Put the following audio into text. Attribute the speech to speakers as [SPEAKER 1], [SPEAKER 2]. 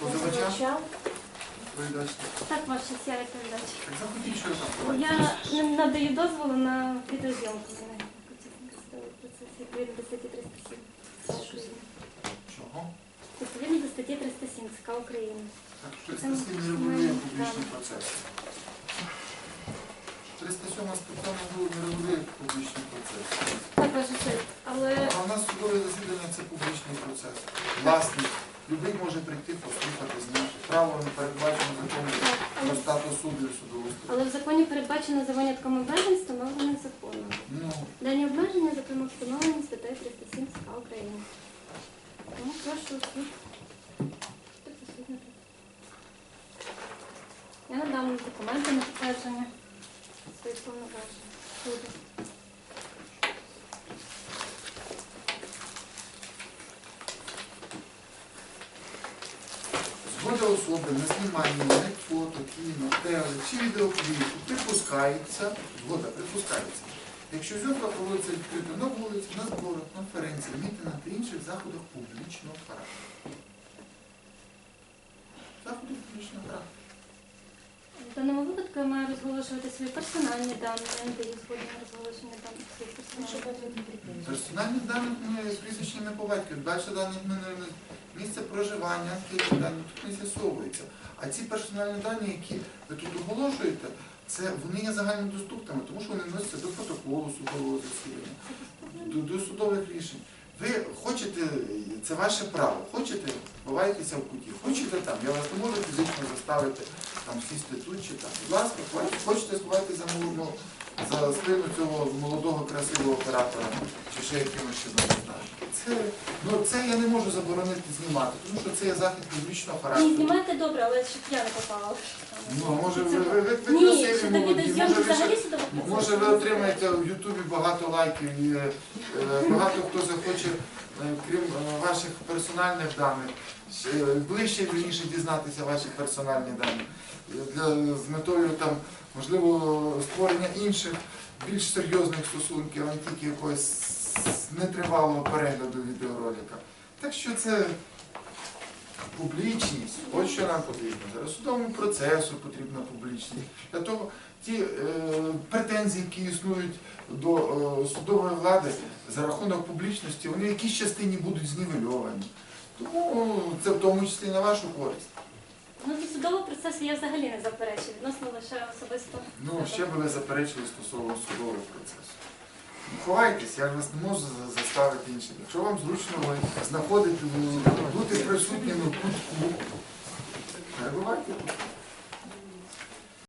[SPEAKER 1] Позивача?
[SPEAKER 2] Так, ваша сія передача. Я не надаю дозволу на відеозйомку. Відповідно до статті 307 ЦК України.
[SPEAKER 1] Чого?
[SPEAKER 2] Відповідно до статті 307 ЦК України.
[SPEAKER 1] Так, 307 не регулює публічний процес. 307 стаття не регулює публічний процес.
[SPEAKER 2] Так, ваша честь. Але
[SPEAKER 1] А в нас судове засідання це публічний процес. Власник, любий може прийти, послухати, зняти. Право не передбачено законом про статус суду і судового
[SPEAKER 2] але в законі передбачено за винятком обмежень, встановлених законом.
[SPEAKER 1] Ну,
[SPEAKER 2] Дані обмеження, зокрема, встановлені статтею 307 ЦК України. Тому прошу суд. Я надам документи на підтвердження своїх повноважень суду.
[SPEAKER 1] Особи на знімання навіть фото, кіно, теле чи відеокліпу припускається, згода припускається. Якщо зйомка проводиться відкрито на вулиці, на зборах, конференції, мітингах та інших заходах публічного характеру. Заходи публічного характеру.
[SPEAKER 2] В даному випадку я маю розголошувати свої персональні дані, я не даю згоди на розголошення даних своїх персональних даних.
[SPEAKER 1] Персональні дані ми прізвище ім'я по батькові. Далі дані ми не місце проживання, анкетні дані тут не з'ясовується. А ці персональні дані, які ви тут оголошуєте, це вони є загальнодоступними, тому що вони вносяться до протоколу судового засідання, до, до судових рішень. Ви хочете, це ваше право, хочете, ховайтеся в куті, хочете там, я вас не можу фізично заставити там сісти тут чи там. Будь ласка, хочете сховати за за спину цього молодого красивого оператора, чи ще якимось знаю. Це, ну, це я не можу заборонити знімати, тому що це є захід публічного
[SPEAKER 2] Ні,
[SPEAKER 1] характеру.
[SPEAKER 2] знімайте добре, але щоб я не попала.
[SPEAKER 1] Ну, може, ви, ви, ви, ви
[SPEAKER 2] Ні,
[SPEAKER 1] красиві,
[SPEAKER 2] що
[SPEAKER 1] молоді,
[SPEAKER 2] такі
[SPEAKER 1] може, ви ще-
[SPEAKER 2] судово
[SPEAKER 1] Може ви отримаєте в Ютубі багато лайків і е, багато хто захоче, е, крім е, ваших персональних даних, ще ближче вірніше дізнатися ваші персональні дані. Е, Для, з метою там, можливо, створення інших, більш серйозних стосунків, а не тільки якогось нетривалого перегляду відеоролика. Так що це публічність, от що нам потрібно. Зараз судовому процесу потрібна публічність. Для того ті е, претензії, які існують до е, судової влади за рахунок публічності, вони в якійсь частині будуть знівельовані. Тому це в тому числі на вашу користь.
[SPEAKER 2] Ну, до судового процесу я взагалі не заперечую, відносно лише особисто.
[SPEAKER 1] Ну, ще би ви заперечили стосовно судового процесу. Ну, Ховайтесь, я вас не можу заставити іншим. Якщо вам зручно ви знаходити, бути присутніми в кутку, перебувайте.